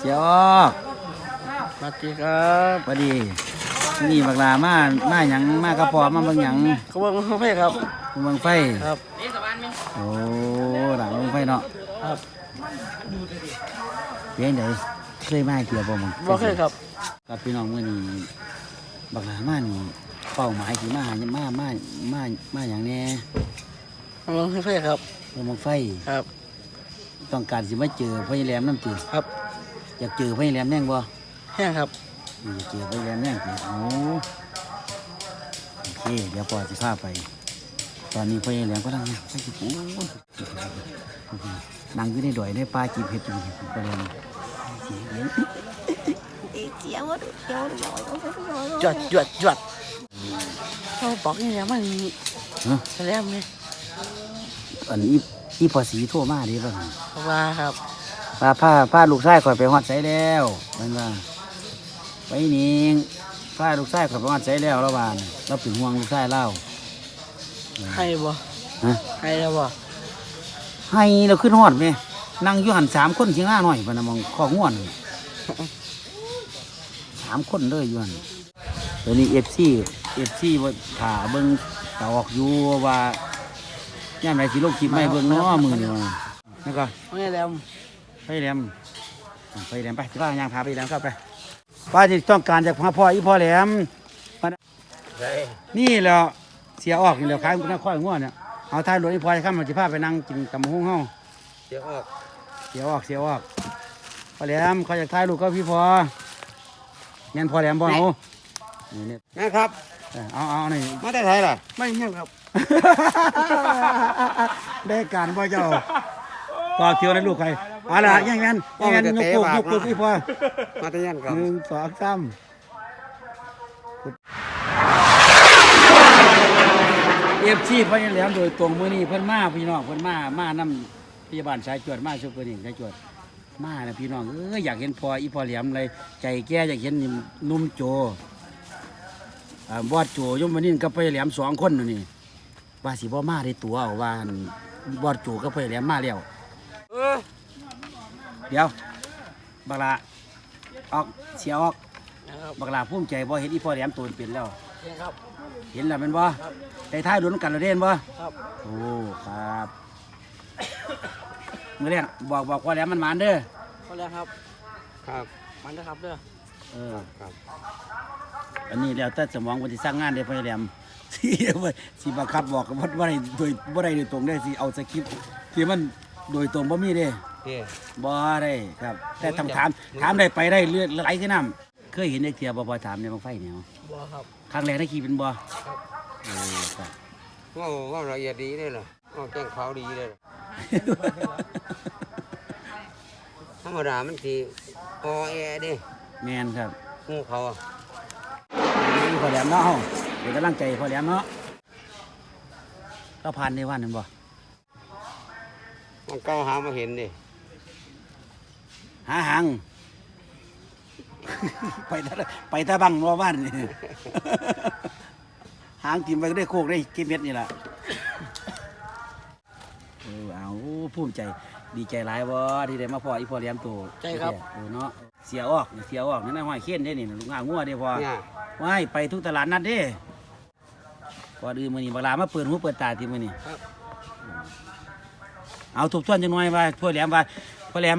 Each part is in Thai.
เสียออกสวัสดีครับพอดีนี่บักลามามาหยังมากระพอมาเบิ่งหยังขบวนไฟครับเบิ่งไฟครับโอ้หลังเบิ่งไฟเนาะครับเพียงใดเคยมาเกี่ยวบ่มึงบ่เคยครับครับพี่น้องมื้อนี้บักลามานี่เป้าหมายสิมาหามามามามาหยังแน่ขบวนไฟครับเบิ่งไฟครับ ต้องการสิมาเจอพ่อใหญ่แหลมน้ำจืดครับ อยากเจอพ่อใหญ่แหลมแน่งบ่แห้งครับอยากเจอพ่อใหญ่แหลมแน่งติโอ้โอเคเดี๋ยวพ่อสิพาไป ตอนนี้พ่อใหญ่แหลมก็นั่งไปสิโอ้นั่งอยู่ในดอยในป่าจีบเห็ดอยู่พ่อใหญ่แหลมเสียงเลี้ยงจวดจวดจวดเขาบอกนี่แหละมันฮะแล้วไหมอันนี้อีพอสีโทรมาเดิบ่าว่าครับ พาพาพาลูกชายข่อยไปฮอดไสแล้วมันว่าไปนิ่งพาลูกชายข่อยไปฮอดไสแล้วแล้วว่าน่ะเราเป็นห่วงลูกชายเราให้บ่ฮะให้แล้วบ่ให้เราขึ้นฮอดไหมนั่งอยู่หันสามคนเชียงหน้าหน่อยพะนะมองข้อง่วนสามคนเลยอยู่หันเดี๋ยวนี้เอฟซีเอฟซีว่าถ่าเบิ้งตาออกอยู่ว่าย่านไหนสิโลกคลิปไม่เบิ้งเนาะมือนี่ว่าแล้วก็ไม่แล้ว ไปแหลมไปแหลมไปที่บ้านยางพาไปแหลมเข้าไปป้าจะต้องการจากพ่อพ่ออีพ่อแหลมนี่แหล้วเสียออกนี่แหล้วขายมันค่อยง่วนเนี่ยเอาท้ายรถอีพ่อจะข้ามมาจิพาไปนั่งกินตำหุ้งเฮาเดี๋ยวออกเสียออกเสียออกพ่อแหลมเขาจะถ่ายรูปกับพี่พอยันพ่อแหลมบ่เอานี่เนี่ยนะครับเออเอาเอานี่มาได้ไทยล่ะไม่เงี้ยครับได้การพ่อเจ้าต่อเที่ยวในลูกใคร เอาล่ะอยังงั้นอยังงั้นยกปุ๊กยกปุ๊กพี่พอมาได้ยันครับหนึ่งสองสามเอฟซีพยัญแหลมโดยตรงมือนี้เพิ่นมาพี่น้องเพิ่นมามานํพยาบาลสายจวดมาซุปเปอร์นี่สายจวดมาแล้วพี่น้องเอ้ยอยากเห็นพออีพอแหลมเลยใจแก่อยากเห็นนี่หนุ่มโจอ่าบอดโจยมวันนี้กับไปแหลมสองคนนู่นนี่ว่าสิบ่มาได้ตัวเอาว่าอั่นบอดโจกับไปแหลมมาแล้วเออ เดี๋ยว บักลาออกเสียออก นะครับบักลาภูมิใจบ่เห็นอีพอแหลมตัวเป็นแล้วเห็นครับ เห็นแล้วเป็นบ่ได้ท้ายโดนกันแล้วเด่นบ่ครับโอ้ครับเมื่อเรียกบอกบอกพ่อแหลมมันหมานเด้อพอแล้วครับ ครับมันนะครับเด้อเออ ครับอันนี้แล้วแต่สมองวันที่สร้างงานได้พ่อแหลมสิสิบังคับบอกว่าบ่ได้โดยบ่ได้โดยตรงได้สิเอาสคริปต์ที่มันโดยตรงบ่มีเด้ เท่บ่ได้ครับ แต่ต้องถามถามได้ไปได้เรื่อยไหลขึ้นน้ำเคยเห็นได้เทียบ่พอถามในบางไฟเนี่ยบ่ครับ ครั้งแรกได้ขี่เป็นบ่โอ้ครับ ว่าว่าละเอียดดีเลยเหรอว่าแกงขาวดีเลยเหรอธรรมดามันสีออแอเด้แมนครับงูเขาอะนี่พอแหลมเนาะเฮาเดี๋ยวกำลังใจพอแหลมเนาะก็ผ่านในวันนั้นบ่มันเก้าหามาเห็นดิ หาหาง ไปตะไปตะบังรอบ้านนี่ หางกินไปก็ได้โคกได้เก็บเม็ดนี่แหละเออเอาภูมิใจ ดีใจหลายบ่ที่ได้มาพ่ออีพ่อเลี้ยงตัวใจครับ เออเนาะเสียออกเสียออกนั่นน่ะห้อยเข็นได้นี่ลูกงางัวเด้พอ เนี่ยว้ายไปทุกตลาดนัดเด้ก่อนอื่นมื้อนี้บักลามาเปิดหูเปิดตาที่มื้อนี้ ครับ เอาทบทวนจังหน่อยว่าพ่อแหลมว่าพ่อแหลม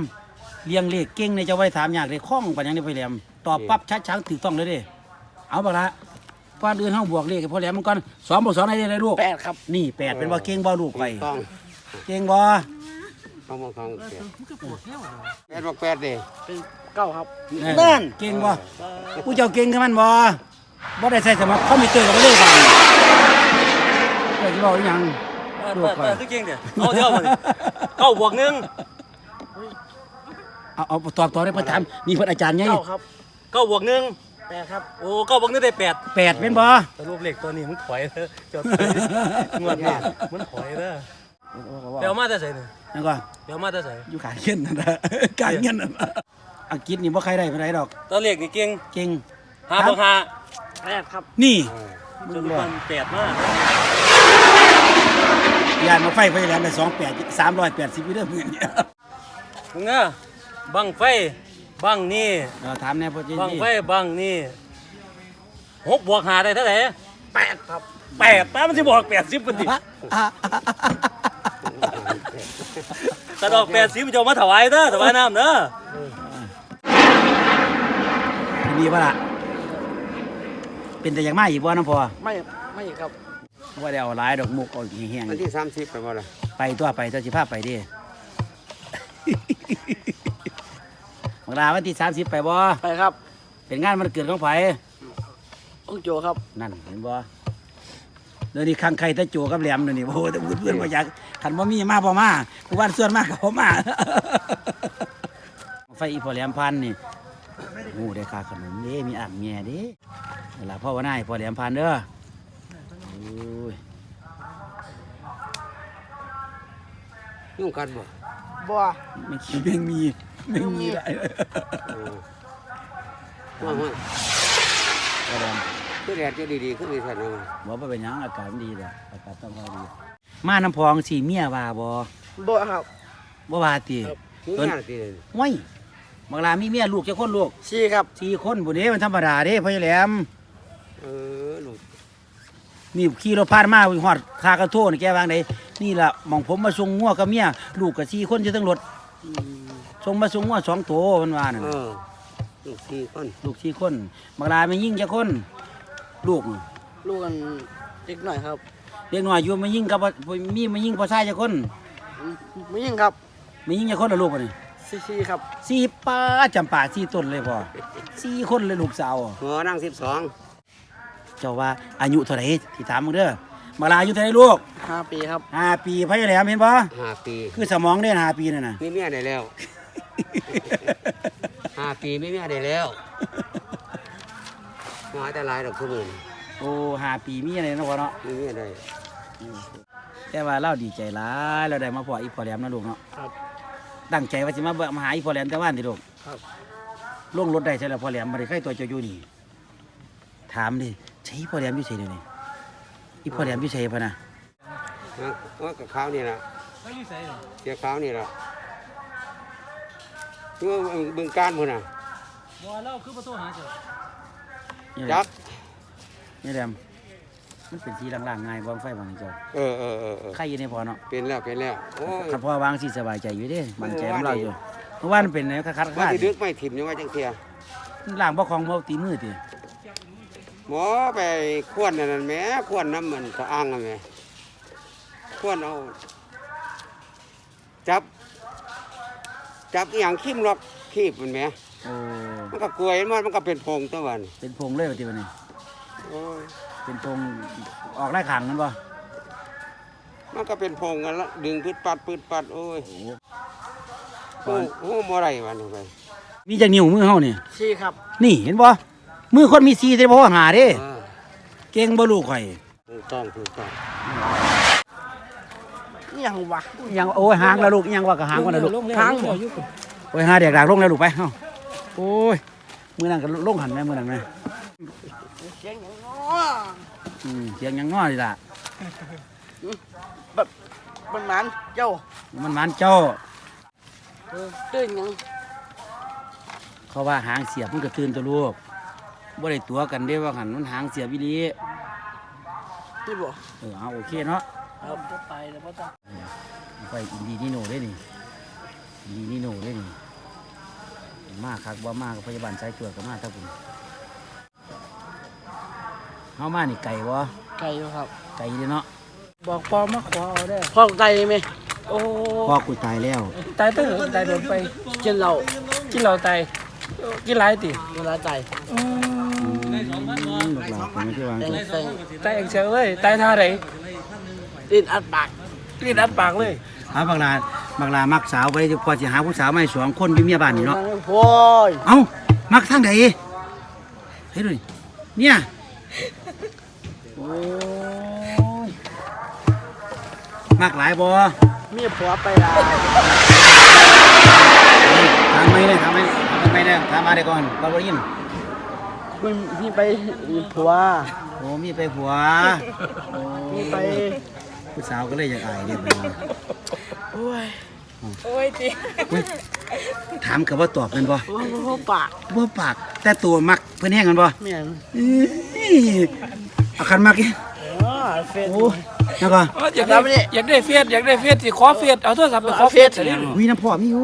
เลี้ยงเลขเก่งในเจ้าไว้ถามอยากเลยคล่องปานหยังได้พ่อแหลมตอบปั๊บชัดช้างถูกต้องเลยเด้เอาบักละก่อนอื่นเฮาบวกเลขให้พ่อแหลมมันก่อนสองบวกสองได้เลยลูกแปดครับนี่แปดเป็นว่าเก่งบ่ลูกไปต้องเก่งบ่ต้องมาฟังเสียแปดบอกแปดดิเป็นเก้าครับเออนั่น เก่งบ่ผู้เจ้าเก่งคือมันบ่บ่ได้ใส่สมัครคอมพิวเตอร์ก็บ่เลยฟังเจ้าสิบอกอีหยังเปิดเปิดเปิดทุกเก่งเดี๋ยวเอาเที่ยวมาดิเก้าบวกหนึ่ง เอาเอาตอบต่อได้เพิ่นถามนี่เพิ่นอาจารย์ไงเก้าครับเก้าบวกหนึ่งแปดครับโอ้เก้าบวกหนึ่งได้แปดแปดเป็นบ่แต่รูปเหล็กตัวนี้มันถอยเด้อจดงวดนี้มันถอยเด้อเดี๋ยวมาแต่ใส่เนี่ยนั่นก็เดี๋ยวมาแต่ใส่อยู่ขายเงินนั่นน่ะขายเงินนั่นน่ะอังกฤษนี่บ่ใครได้ปานใดดอก ตัวเหล็กนี่เก่งเก่งห้าบวกห้าแปดครับ นี่จนมันแปดมากยานมาไฟไฟแหลมได้2 8 380วิเด้อมื้อนี้มึงอะ บังไฟบังนี่เราถามแน่พ่อจีบังจี้ไฟบังนี่หกบวกหาได้เท่าไหร่แปดครับแปดป้ามันจะบอกแปดสิบปฏิกระดอกแปดสิบจะเอามาถวายเด้อถวายน้ำเด้อมีปะล่ะเป็นแต่อย่างมากอีกบ่น้ำพอไม่ไม่ครับว่าเดี๋ยวเอาหลายดอกมุกเอาแห้งวันที่สามสิบไปบ่ล่ะๆไปตัวไปตัวสิพาไปดิ บักลาวันที่สามสิบไปบ่ไปครับเป็นงานมันเกิดของไผองโจครับนั่นเห็นบ่เดี๋ยวนี้คังใครตะโจกับแหลมเดี๋ยวนี้โอ้โหแต่เพื่อนๆมาอยากขันบ่มีมาบ่มาผู้บ้านส่วนมากกับบ่มา ไฟอีพอแหลมพันนี่โอ้ได้ค่าขนมเด้มีอ่างแง่เด้เวลาพ่อว่านาให้พอแหลมพันเด้อโอ้ย ยุ่งกันบ่ บัวไม่คิดไม่มีไม่มีอะไรเออว่าว่าพอแหลมคือแดดจะดีๆขึ้นอีกสักหน่อยบอกว่าเป็นหยังอากาศมันดีเลยอากาศต้องค่อยดี มาน้ำพองสีเมียว่าบ่บัวครับบ่ว่าตินี่ต้นงานที่เลยห้วยบางลามีเมียลูกจะคนลูกชีครับสี่คนบุนี้มันธรรมดาเด้พ่อใหญ่แหลมเออลูก นี่ขี่รถผ่านมาวิ่งฮอดคากระโทนี่แกวางไดนี่ล่ะหมองผมมาส่งงัวกับเมียลูกกับสี่คนจะต้องรถส่งมาส่งงัวสองตัวมันว่าน่ะเออลูกสี่คนลูกสี่คนบางลาไม่ยิ่งจะคน ลูกลูกกันเล็กหน่อยครับเด็กน้อยอยู่มายิ่งกับมีมายิ่งพอชายจะคนไม่ยิ่งครับมายิ่งจะคนละลูกบ่นี่ซีซีครับสี่ป้าจำป่าสี่ต้นเลยพ่อสี่คนเลยลูกสาวหัวนั่งสิบสอง เจ้าว่าอายุเท่าไหร่ที่ถามมึงเด้อมาลาอายุเท่าไหร่ลูกห้าปีครับห้าปีพะยายแหลมเห็นปะห้าปีคือสมองได้ห้าปีนั่นน่ะมีเมียได้แล้วห้าปีมีเมียได้แล้วน้อยแต่หลายดอกทุกมื่นโอ้ห้าปีมีอะไรนะพ่อเนาะมีเมียได้แต่ว่าเราดีใจหลายเราได้มาพออีพอแหลมนะลูกเนาะครับตั้งใจว่าจะมาเบิ่งมาหาอีพอแหลมแต่ว่านที่ลูกครับลงรถได้ใช่แล้วพอแหลมมาได้ใครตัวเจ้าอยู่นี่ถามดิ ใช่อีพอแหลมอยู่ใช่เดี๋ยวนี้อีพอแหลมอยู่ใช่ปะนะนะว่ากับข้าวนี่ล่ะเสียข้าวนี่ล่ะคือบึงการพุ่นน่ะบ่แล้วคือประตูหาเจอนี่แหจัละกนี่แหลมมันเป็นสีล่างๆง่ายบางไฟบางนี่เจ้าเออเออเออเออใครอยู่ในพอเนาะเป็นแล้วเป็นแล้วโอ้ยถ้าพ่อวางสิสบายใจอยู่เด้มันใจของเราอยู่เพราะว่ามันเป็นแนวคัดว่าค้านที่ดึกไม่ถิ่มยังว่าจังเทียล่างบ่ของบ่ตีมือติ หมอไปขวนนั่นนะแหม่ขวนน้ำมันสะอ้างอะแหม่ขวนเอา จับ จับอหย่างขิมล็อกขีบมันแหม่โอ้มันก็กลวยมันมันก็เป็นพงตัววันเป็นพงเลยว่าติวันนี้โอ้ยเป็นพงออกไล่ขังนั่นบ่มันก็เป็นพงกันละดึงพืดปัดพืดปัดโอ้ยโอ้โอ้โหบ่ไรวันนี้ไปมีจักนิ้วมือเฮานี่ชีครับ นี่เห็นบ่ มือคนมี4แต่บ่ว่าหาเด้เออเก่งบ่ลูกข่อยถูกต้องถูกต้องนี่ยังวะยังโอ้ยหางแล้วลูกยังว่าก็หางก่อนนะลูกค้างบ่โอ้ยหาเด็กดากลงแล้วลูกไปเฮาโอ้ยมื้อนั้นก็ลงหันแม่มื้อนั้นแม่เสียงยังง้ออืมเสียงยังง้อนี่ล่ะแบบมันหมันเจ้ามันหวานเจ้าเออตื่นยังเขาว่าหางเสียบมันก็ตื่นตัวลูก บ่ได้ตัวกันเด้ว่าหันมันหางเสียบอีหลีที่บ่เออเอาโอเคเนาะครับจะไปแล้วพ่อตาไปอินดีนิโนได้นี่อินดีนิโนได้นี่มากคักบ่มากกับพยาบาลสายตรวจก็มาถ้าผมเฮามานี่ไก่บ่ไก่อยู่ครับ ไก่เด้เนาะบอกปอมาขอเอาได้พ่อไก่ไหมโอ้พ่อกูตายแล้วตายตั้งแต่ตายโดนไปกินเหล้ากินเหล้าตายกินหลายติเวลาใที่วางแต่งตัวแต่งตายเองเฉยเลยตายท่าไหนลิ้นอัดปากกินอัดปากเลยเอาบักลาบักลามักสาวไปพอสิหาผู้สาวไมาให้สองคนอยู่เมียบ้านนี่เนาะโอ้ยเอ้ามักทางใดเฮ้ยดูเนี่ยโอ้ยมักหลายบ่มีผัวไปล้วถามไม่ได้ถามไม่ถามไม่ได้ถามมาได้ก่อนเราบ่ได้ยิน มีมีไปมีผัว โอ้มีไปผัวโอ้มีไปผู้สาวก็เลยอยากอายเรียบร้อยโอ้ยโอ้ยติถามกับว่าตอบแมันบ่โอ้โหปากบ่ปาก แต่ตัวมักเพิ่นแห้งกันบ่แม่นอื้อเอาคันมักอีอ๋อเฟซโอ้แล้วก็อ๋ออยากได้อยากได้เฟียดอยากได้เฟียดสิขอเฟียดเอาโทรศัพท์ไปขอเฟียดสิวิน้ำพ่อมีอยู่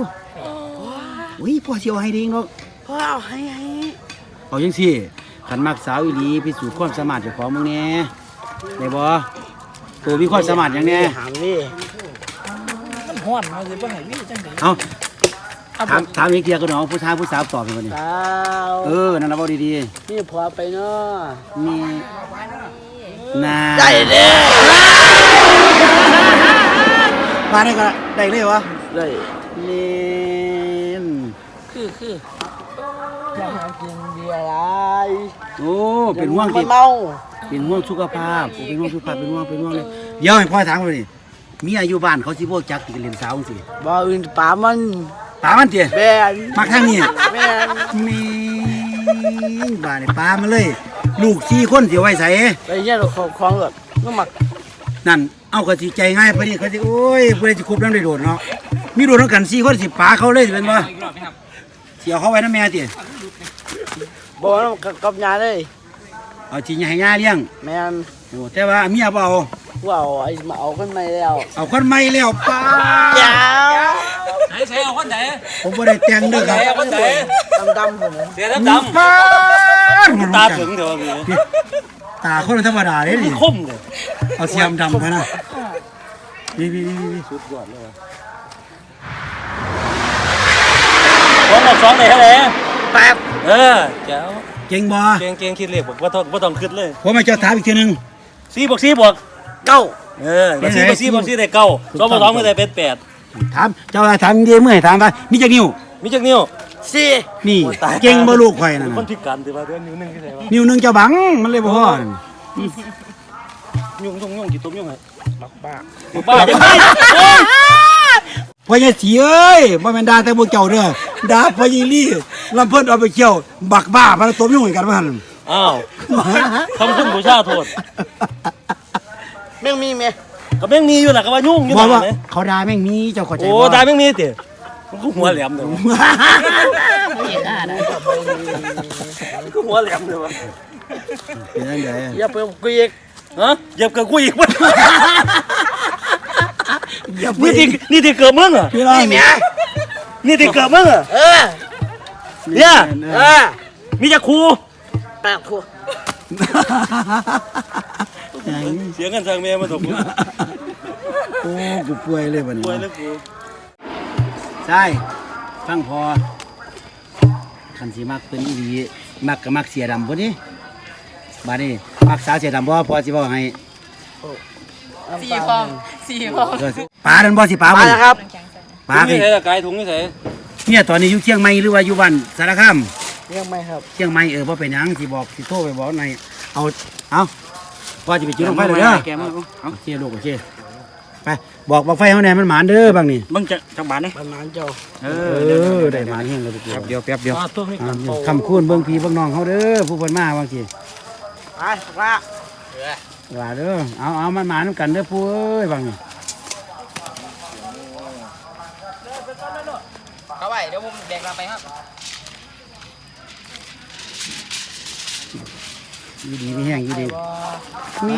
อุ้ยพ่อสิเอาให้ดีเนาะพ่อเอาให้ให้ เอาจังซี่คันมักสาวอีหลีพิสูจน์ความสามารถเจ้าของมึงแหน่ได้บ่ตัวมีความสามารถหยังแหน่หามนี่มันฮ้อนมาสิบ่ให้มีจังได๋เอาเอาถามถามอีกเทียก็น้องผู้ชายผู้สาวตอบให้บ่นี่สาวเออนั่นน่ะเว้าดีนี่พอไปเนาะๆนี่นาได้เด้มาได้ก็ได้เลยวะได้นี่คือคือ อยากให้กินเบียร์อะไร โอ้เป็นห่วงมัที่นเมาเป็นห่วงสุขภาพโอ้เป็นห่วงสุขภาพเป็นห่วงเป็นห่วงเลยเดี๋ยวให้พ่อถามเลยนี่มีอายุบ้านเขาสิบ่จักกินเล่นสาวจังซี่บ่อื่นป่ามันตามันเตี้ยแบนมักทางนี้แม่นมีบ้านนี่ปลามาเลย ลูกสี่คนสิเอาไว้ใส่ไปเนี่ยเราของของแบบก็มักนั่น เอาก็สิใจง่ายพอดีเขาสิโอ้ยผู้ใดสิคบนำได้โดดเนาะ มีโดดนำกันสี่คนสิปลาเขาเลยสิเป็นบ่สิเอาเขาไว้นำแม่ติ บ่น้ำกับกับยาเลยเอาสิให้ย่าเลี้ยงแม่นโอ้แต่ว่าเมียบ่เอาว่าเอาไอ้มาเอาขึ้นมาแล้วเอาคนใหม่แล้วป้ายาวไหนใส่เอาคนไหนผมบ่ได้แต่งเด้อครับเอาคนไหนดำๆผมเสียดำดป้าำตาถึงเดี๋ยวนี้ตาคนธรรมดาเด้นี่คมเลยเอาเสียมดำมานะนี่นี่นี่นี่สุดยอดเลยวะสองกับสองไหนเท่าไหร่แปด เออแจ๋วเก่งบ่เก่งเก่งคิดเลขบอกว่าต้องว่าต้องคิดเลยผมมาเจะถามอีกทีหนึง สี่บวกสี่บวกเก้าเออบักสี่บวกสี่บวกสี่ได้เก้าสองบวกสองไม่ได้เป็นแปดถามเจ้าว่าถามเดียวเมื่อยถามว่ามีจักนิ้วมีจักนิ้วสี่นี่โอ้ตายเก่งบ่ลูกข่อยนั่นคนน่ะพิการถือว่าเดือนนิ้วหนึงที่ไหนวะนิ้วหนึงเจ้าบังมันเลยบ่พอนั่นยุ่งยุ่งยุ่งกี่ตุ้มยุ่งไงบักบ้าบ้าจังไง โอ้ยพ่อใหญ่สีเอ้ยบ่แม่นด่าแต่พวกเจ้าเด้อด่าพ่อใหญ่ลี่ลำเพิ่นเอาไปเกี่ยว บักบ้าพาตบยุ่งให้กันว่าหั่นอ้าวทำคุณบูชาโทษแม่งมีไหมก็แม่งมีอยู่แหละก็ว่ายุ่งอยู่บ่ตว่าไหนเขาด่าแม่งมีเจ้าเข้าใจโอ้บ่ตายแม่งมีเตี๋ยมันก็หัวแหลมเลยวะมันก็หัวแหลมเลยวะเป็นจังไดอย่าไปกุยอีกฮะเหยียบเกิดกูอีกวะ อย่าไปนี่ที่นี่ที่เกิดมึงเหรอพี่น้องนี่แม่นี่ที่เกิดมึงเหรอเออเนี่ยเออมีจะครูแปดขวบอย่างนี้เสียเงินทางเมียมาถูกกูโอ้กูป่วยเลยบัดนี้ป่วยแล้วกูใช่ฟังพอคันสิมักเป็นอีหลีมักก็มักเสียดำพุ่นนี่บัดนี้มักสาวเสียดำบ่พอสิบอกให้ สี่ฟองเออปลาดันบ่สิปลามาบ่แล้วครับปลาถุงสินี่ใส่ละกายถุงนี่ใส่เนี่ยตอนนี้อยู่เชียงใหม่หรือว่าอยู่บ้านสารคามเรียกไหมครับเชียงใหม่เออบ่เป็นหยังสิบอกสิโทรไปบอกในเอาเอาพอจะไปจุดลงไฟเลยเด้อแกมาเอาโอเคลูกโอเคไปบอกบอกไฟเฮาแน่มันหมานเด้อบางนี่มึงจะจังบานนี่ประมาณเจ้าเออได้หมานแฮงเลยแป๊บเดียวแป๊บเดียวอ่าตัวนี้อ่าคำคูณเบิ่งพี่เบิ่งน้องเฮาเด้อผู้เพิ่นมาบางทีไปละว่าเด้อเอาเอามันหมานํกันเด้อผู้เอ้ยบางนี่เข้าไปเดี๋ยวผมแดกลาไปครับอยู่ดีมีแห้งอยู่ดีมี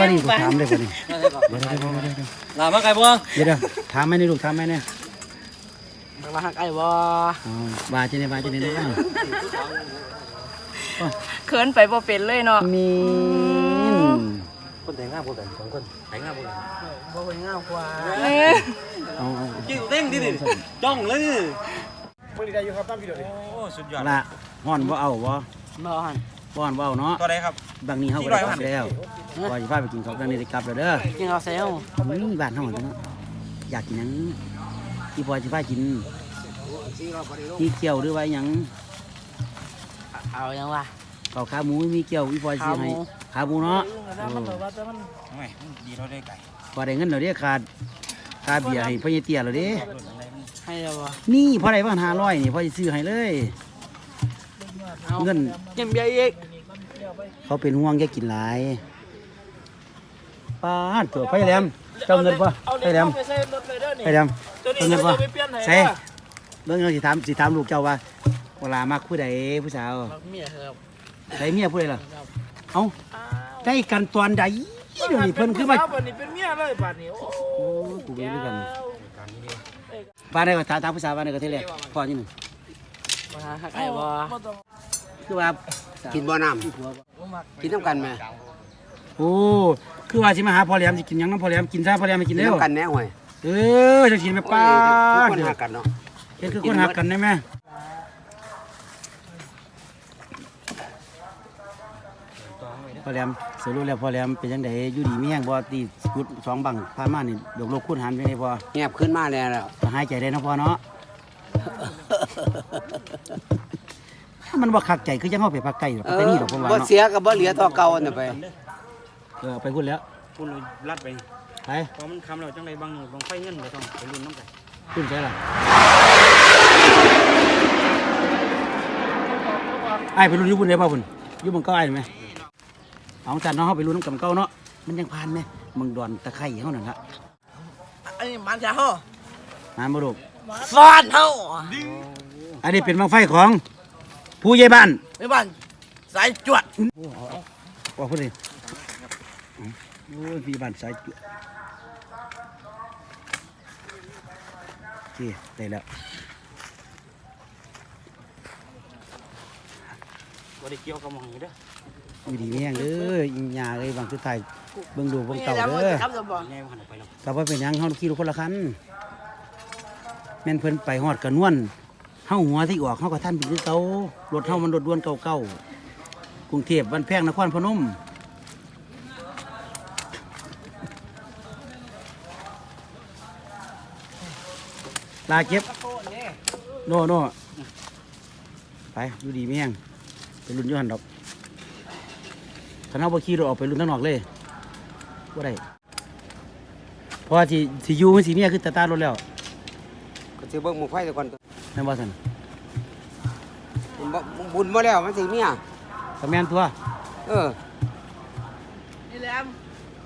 ว่านี่กูถามได้บ่นี่เดี๋ยวเดี๋ยวเดี๋ยวเดี๋ยวเดี๋ยวลามาไกลบ่เดี๋ยวเดี๋ยวถามไหมนี่ลูกถามไหมเนี่ยมาหักไอ้บ่อ๋อว่าจะเนี่ยว่าจะเนี่ยนะเขินไปบ่เป็นเลยเนาะมีน คนแต่งงานพวกกันสองคนแต่งงานพวกกันบ่เป็นง่ายกว่าเออเอาเอาจิ้วเต้งดิดิจ้องเลยดิบ่ได้อยู่ครับตามวิดีโอโอ้สุดยอดละฮ้อนบ่เอาบ่บ่หันฮ้อนบ่เอาเนาะตัวไหนครับบางนี้เฮาก็ได้กลับแล้วว่าสิพาไปกินข้าวบางนี้ได้กลับแล้วเด้อกินเอาเซลนี่บ้านเฮาเนาะอยากกินหยังอีพอสิพากินมีเกี๊ยวหรือว่าหยังเอายังวะ ข้าวขาหมูมีเกี๊ยวอีพอสิซื้อให้ขาหมูขาหมูเนาะมันแบบว่าแต่มันไม่ดีเราได้ไก่พอได้เงินแล้วเด้ขาดค่าเบียร์ให้พ่อใหญ่เตี้ยแล้วเด้ให้แล้วบ่นี่พอได้บ้าน500นี่พอสิซื้อให้เลยเอาเงินกินเบียร์อีกเขาเป็นห่วงแกกินหลายป้าดตัวไฟแหลมเจ้าเงินป่ะเอาไอ้แหลมไปใส่รถเลยเด้อนี่ไอ้แหลมตัวนี้เจ้าเงินป่ะเอาไปเปลี่ยนให้ใช่เด้อเบิ่งเราสิถามสิถามลูกเจ้าว่าเวลามักผู้ใดผู้สาวเมียครับ ใส่เมียผู้ใดล่ะเอ้าได้กันตอนใดเดี๋ยวนี้เพิ่นคือมาบัดนี้เป็นเมียเลยบัดนี้โอ้โอ้ยกูเบิ่งด้วยกันบ้านใดก็ถามถามผู้สาวบ้านใดก็เท่าแรกพอนี่หนึ่งมาหาหักไอ้บ่บ่ต้องคือว่ากินบ่น้ำกินน้ำกันไหมโอ้คือว่าสิมาหาพ่อแหลมสิกินหยังน้ำพ่อแหลมกินซะพ่อแหลมไม่กิกินนแล้วน้ำกันแน่ห่วยเออจะกินไปป้าโอ้ยเดี๋ทุยวกคนหากันเนาะเฮ็ดคือคนหักกันได้ไหม พ่อแหลมสรุปแล้วพ่อแหลมเป็นจังไดอยู่ดีมีแห้งบ่ตีกุดสองบังพามานี่ดอกโลกคูณหารจังได๋พ่อเงียบขึ้นมาแล้วแล้ว ก็หายใจได้เนาะพ่อเนาะ มันบ่คักใจคือจังเฮาไปภาคใต้หรอกเอไปอนี่ดอกผมว่าบ่เนาะเสียกับบ่เหลือต่อเก่าน่ะไปเออไปพุ่นแล้วคุณรัดไปไปพอมันคำเราจังไรบางหนึ่งบางไฟเงินก็ต้องไปรุ่นน้ำกันพุ่นใช่ล่ะไอ้ายไปรุ่นอยู่พุ่นได้ป่ะพุ่นอยู่เบังเก้าไอ้ายไหม เอาจันเนาะเฮาไปรุ่นน้ำกับเก้าเนาะมันยังผ่านไหมมึงดอนตะไคร้เฮานั่นละอันนี้มันจะเฮามาบ่ลูกฟอนเฮาอันนี้เป็นบังไฟของผู้ใหญ่บ้านไม่บ้านสายจวดว่าพุ่นเลยโอ้ยพี่บ้านสายจุโอเคได้แล้วว่าได้เกี่ยวกับหมองอยู่เด้อ อยู่ดีแม่งเด้ออีหยาเอ้ยบางสุดท้ายเบิ่งดูเบิ่งเต่าแล้วเด้อครับจะบอกไงมันหันไปแล้วก็บ่เป็นหยังเฮาขี่รถคนละคันแม่นเพิ่นไปฮอดกระนวนเฮาหัวที่ออกเฮาก็ทันเป็นคือเก่ารถเฮามันรถด่วนเก่าๆกรุงเทพบ้านแพงนครพนมลาเก็บโน่โน่ไปอยู่ดีแม่งไปรุ่นอยู่หันดอก คันเฮาบ่ขี่รถออกไปรุ่นทางนอกเลยบ่ได้เพราะว่าสิสิอยู่มันสิเมียคือตาตารถแล้วก็สิเบิ่งหมู่ไฟซะก่อนแม่นบ่ซั่นบุญบ่บุญบ่แล้วมันสิเมียก็แม่นตัวเออนี่แหลม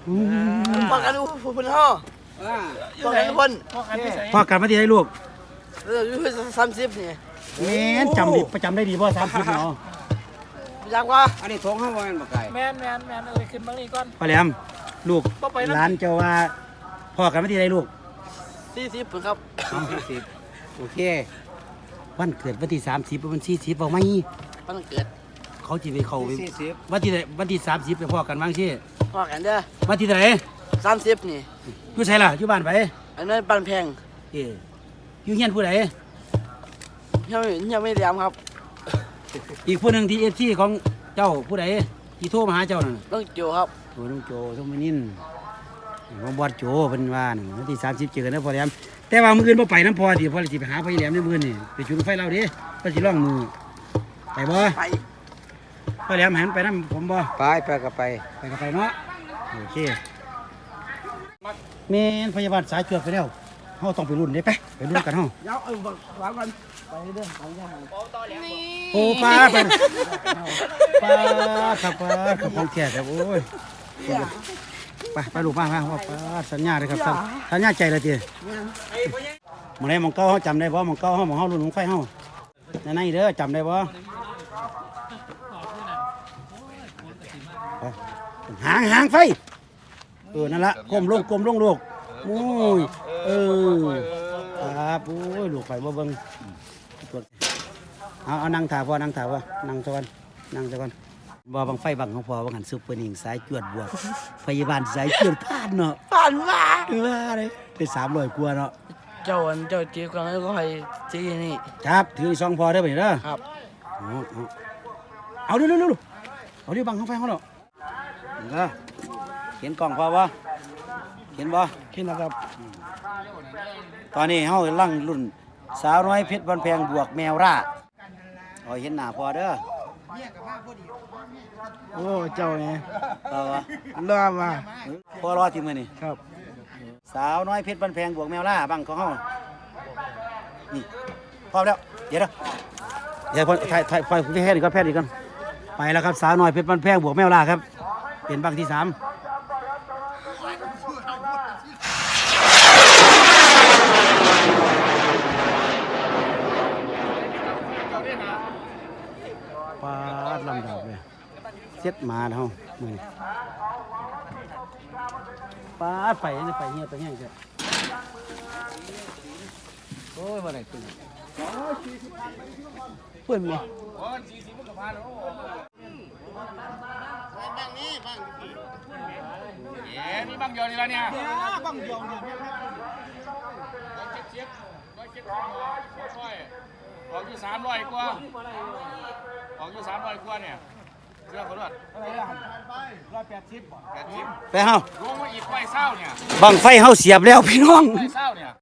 อืมบอกกันดูพุ่นเฮาเออบอกกันทุกคนพ่อกันไปใส่พ่อกันมาที่ให้ลูกเอออยู่สามสิบนี่แม่นจำดิประจำได้ดีบ่30เนาะอ ยากว่าอันนี้ทงเฮาบ่แม่นบ่ไก่แม่นแม่นแม่นเอ้ยขึ้นบางนี้ก่อนพ่อแหลมลูกบ่ไปนำหลานเจ้าว่าพ่อกันมาที่ให้ลูกสี่สิบครับสิโอเค วันเกิดวันที่30เป็นวันที่10บ่ไหมมันเกิดเขาสิไปเข้าไปสี่สิบวันที่ใดวันที่30ไปพ่อกันบางซี่พอกันเด้อวันที่เท่าไหนสามสิบนี่อยู่ไสล่ะอยู่บ้านไผอันนั้นปันแพงเอ้อยู่เฮียนผู้ใดยังไม่ยังไม่แหลมครับ อีกผู้หนึงที่ FC ของเจ้าผู้ใดที่โทรมาหาเจ้านั่นต้องโจครับ โอ้น้องโจสมนินว่าบอดโจเพิ่นว่านั่นวันที่30เจอกันนะพ่อแหลมแต่ว่ามื้ออื่นบ่ไปนํพ่อสิพ่อสิไปหาพ่อแหลมในมื้อนี่ไปจุดไฟเราเด้พ่อสิลองมือไปบ่ไปพ่อแหลมหันไปนํผมบ่ ไปไปก็ไป ไปก็ไปเนาะโอเคแม่นพยาบาลสายจวดไปแล้วเฮาต้องไปรุ่นเด้ไปไปรุ่นกันเฮา เดี๋ยวเอาวางกัน ไปเด้อไปเด้อโอ้ป้าปป้าครับป้าครับของแท้ครับโอ้ยไปไปลูกมามาว่าป้าสัญญาเลยครับสัญสัญญาใจเลยทีหมองไหนหมองเก้าเขาจำได้บ่หมองเก้าเขาหมองเขารุ่นของไฟเขาในในเด้อจำได้บ่ไปหางหางไฟเออนั่นละก้มลงก้มลงลูกโอ้ยเออครับโอ้ยลูกไฟบ่เบิ่ง เอาเอานั่งถ่าพ่อนั่งถ่าพ่อนั่งซะก่อนนั่งซะก่อนบ่บังไฟบังของพ่อบังหันซุปเปอร์นิงสายจวดบวกพยาบาลสายจวดพลาดเนาะผ่านมาเออว่าเลยได้สามร้อยกว่าเนาะเจ้าอันเจ้าจีกวางแล้วก็ให้จีนี่ครับถือซองพอได้อไปเด้อครับเอาเอาเอาเร็วเร็วเร็วเอาดิบังข้างไฟเขาเนาะเห็นบ่เห็นกล่องพอบ่เห็นบ่เห็นนะครับตอนนี้เฮากำลังรุ่น สาวน้อยเพชรบันแพงบวกแมวร่า เอาเห็นหน้าพอเด้อโอ้เจ้าเนี่ยพอบ่รอมาพอรอที่มื้อนี้ครับ สาวน้อยเพชรบันแพงบวกแมวล่าบังของเฮานี่พร้อมแล้ว เดี๋ยวนะเดี๋ยวพอถ่ายถ่ายไฟแพทย์อีกก่อนแพทย์อีกก่อนไปแล้วครับสาวน้อยเพชรบันแพงบวกแมวล่าครับ เป็นบังที่สาม ดลำดาบเลยเซ็ดมาเฮามือปลาดไปนี่ไปเงี้ยไปเงี้ยจ้ะโอ้ยวันไหนตื่นเพื่อนมั้ยมีบางยอนี่ละเนี่ยบางยอนเนี่ยเจ็บๆร้อยเจ็บๆร้อยช่วยบอกอยู่สามร้อยกว่า ของยู่สามร้อยกว่าเนี่ยเรื่องเขไรล่ร้อยแปดสิบแปดสิบไปเฮาลงมอีกไฟเศร้าเนี่ยบังไฟเฮาเสียบแล้วพี่น้อง ไฟเศาเนี่ย